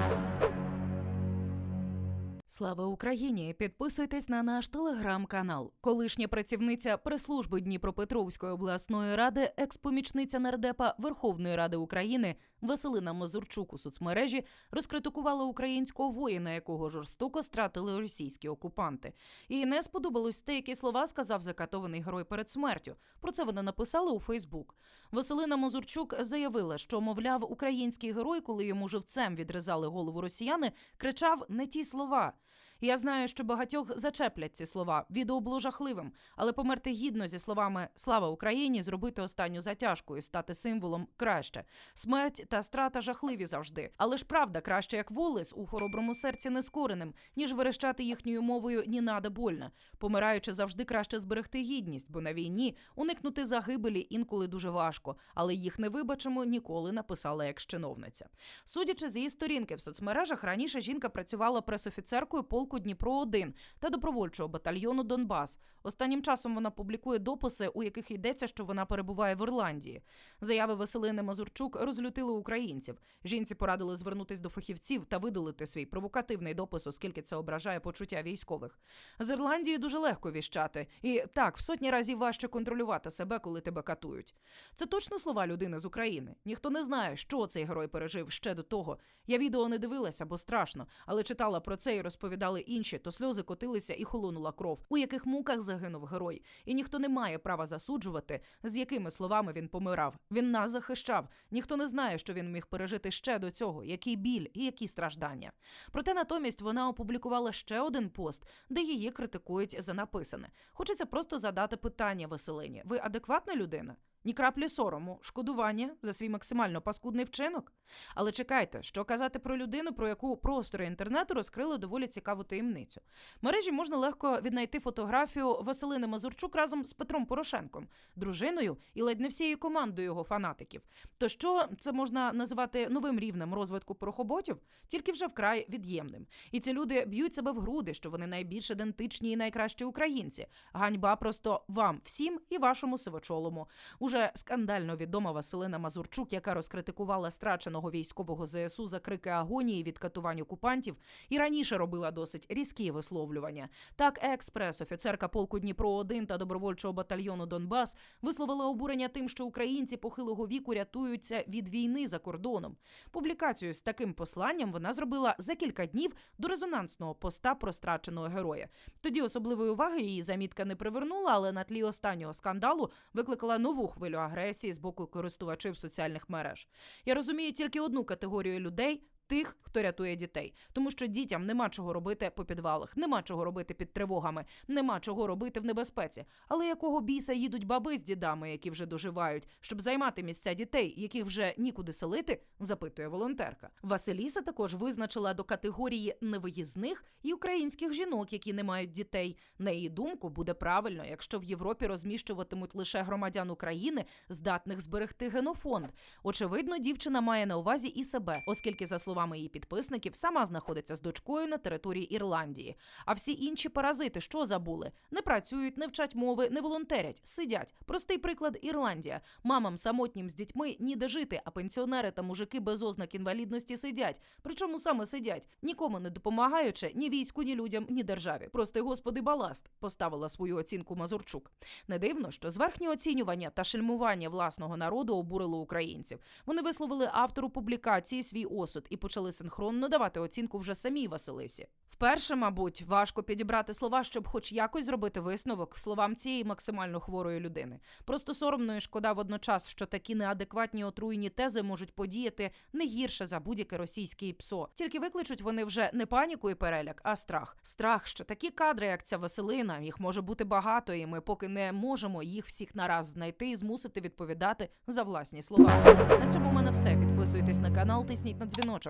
Thank you. Слава Україні! Підписуйтесь на наш телеграм-канал. Колишня працівниця прес-служби Дніпропетровської обласної ради, екс-помічниця нардепа Верховної Ради України Василина Мазурчук у соцмережі розкритикувала українського воїна, якого жорстоко стратили російські окупанти. Їй не сподобалось те, які слова сказав закатований герой перед смертю. Про це вона написала у Фейсбук. Василина Мазурчук заявила, що, мовляв, український герой, коли йому живцем відрізали голову росіяни, кричав не ті слова. Я знаю, що багатьох зачеплять ці слова. Відео було жахливим, але померти гідно зі словами Слава Україні, зробити останню затяжку і стати символом краще. Смерть та страта жахливі завжди. Але ж правда краще, як волес у хороброму серці нескореним, ніж верещати їхньою мовою ні нада больно. Помираючи, завжди краще зберегти гідність, бо на війні уникнути загибелі інколи дуже важко, але їх не вибачимо ніколи. Написала екс-чиновниця. Судячи з її сторінки в соцмережах, раніше жінка працювала пресофіцеркою полку Дніпро 1 та добровольчого батальйону Донбас. Останнім часом вона публікує дописи, у яких йдеться, що вона перебуває в Ірландії. Заяви Василини Мазурчук розлютили українців. Жінці порадили звернутись до фахівців та видалити свій провокативний допис, оскільки це ображає почуття військових. З Ірландії дуже легко віщати, і так в сотні разів важче контролювати себе, коли тебе катують. Це точно слова людини з України. Ніхто не знає, що цей герой пережив ще до того. Я відео не дивилася, бо страшно, але читала про це і розповідали інші, то сльози котилися і холонула кров, у яких муках загинув герой. І ніхто не має права засуджувати, з якими словами він помирав. Він нас захищав. Ніхто не знає, що він міг пережити ще до цього, який біль і які страждання. Проте натомість вона опублікувала ще один пост, де її критикують за написане. Хочеться просто задати питання Василині: ви адекватна людина? Ні краплі сорому, шкодування за свій максимально паскудний вчинок. Але чекайте, що казати про людину, про яку простори інтернету розкрили доволі цікаву таємницю. В мережі можна легко віднайти фотографію Василини Мазурчук разом з Петром Порошенком, дружиною і ледь не всією командою його фанатиків. То що це можна називати новим рівнем розвитку порохоботів, тільки вже вкрай від'ємним. І ці люди б'ють себе в груди, що вони найбільш ідентичні і найкращі українці. Ганьба просто вам всім і вашому сивочолому. Уже скандально відома Василина Мазурчук, яка розкритикувала страченого військового ЗСУ за крики агонії від катувань окупантів, і раніше робила досить різкі висловлювання. Так, експрес, офіцерка полку Дніпро 1 та добровольчого батальйону Донбас висловила обурення тим, що українці похилого віку рятуються від війни за кордоном. Публікацію з таким посланням вона зробила за кілька днів до резонансного поста про страченого героя. Тоді особливої уваги її замітка не привернула, але на тлі останнього скандалу викликала нову хвилю агресії з боку користувачів соціальних мереж. Я розумію тільки одну категорію людей. Тих, хто рятує дітей, тому що дітям нема чого робити по підвалах, нема чого робити під тривогами, нема чого робити в небезпеці. Але якого біса їдуть баби з дідами, які вже доживають, щоб займати місця дітей, яких вже нікуди селити, запитує волонтерка. Василіса також визначила до категорії невиїзних і українських жінок, які не мають дітей. На її думку, буде правильно, якщо в Європі розміщуватимуть лише громадян України, здатних зберегти генофонд. Очевидно, дівчина має на увазі і себе, оскільки, за словами її підписників, сама знаходиться з дочкою на території Ірландії. А всі інші паразити, що забули, не працюють, не вчать мови, не волонтерять, сидять. Простий приклад Ірландія. Мамам самотнім з дітьми ніде жити, а пенсіонери та мужики без ознак інвалідності сидять. Причому саме сидять, нікому не допомагаючи ні війську, ні людям, ні державі. Прости господи, баласт поставила свою оцінку Мазурчук. Не дивно, що зверхнє оцінювання та шельмування власного народу обурило українців. Вони висловили автору публікації свій осуд і почали синхронно давати оцінку вже самій Василисі. Вперше, мабуть, важко підібрати слова, щоб хоч якось зробити висновок словам цієї максимально хворої людини. Просто соромно і шкода водночас, що такі неадекватні отруєні тези можуть подіяти не гірше за будь-яке російське ПСО. Тільки викличуть вони вже не паніку і переляк, а страх. Страх, що такі кадри, як ця Василина, їх може бути багато, і ми поки не можемо їх всіх нараз знайти і змусити відповідати за власні слова. На цьому в мене все. Підписуйтесь на канал, тисніть на дзвіночок.